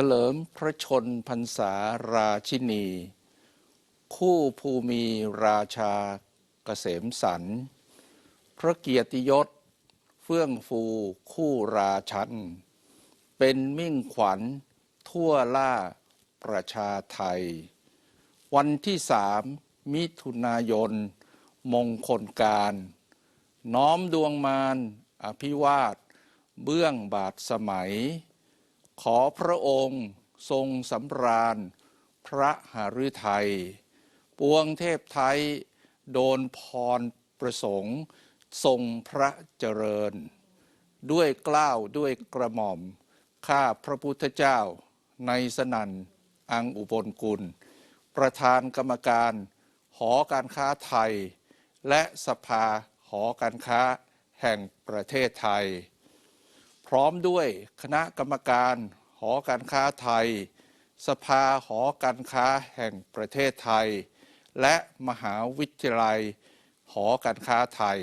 ฉลิมพระชนพรรษาราชินี คู่ภูมิราชาเกษมสัน พระเกียรติยศ เฟื่องฟูคู่ราชัน เป็นมิ่งขวัญทั่วล่าประชาไทย วันที่สามมิถุนายน มงคลการ น้อมดวงมารอภิวาท เบื้องบาทสมัย ขอพระองค์ทรงสำราญ พระหฤทัย ปวงเทพไทย โดนพรประสงค์ ทรงพระเจริญ ด้วยเกล้าวด้วยกระหม่อม ข้าพระพุทธเจ้า ในสนันอังอุบลกุล ประธานกรรมการ หอการค้าไทย และสภาหอการค้าแห่งประเทศไทย พร้อมด้วยคณะกรรมการ หอการค้าไทย สภาหอการค้าแห่งประเทศไทย และมหาวิทยาลัย หอการค้าไทย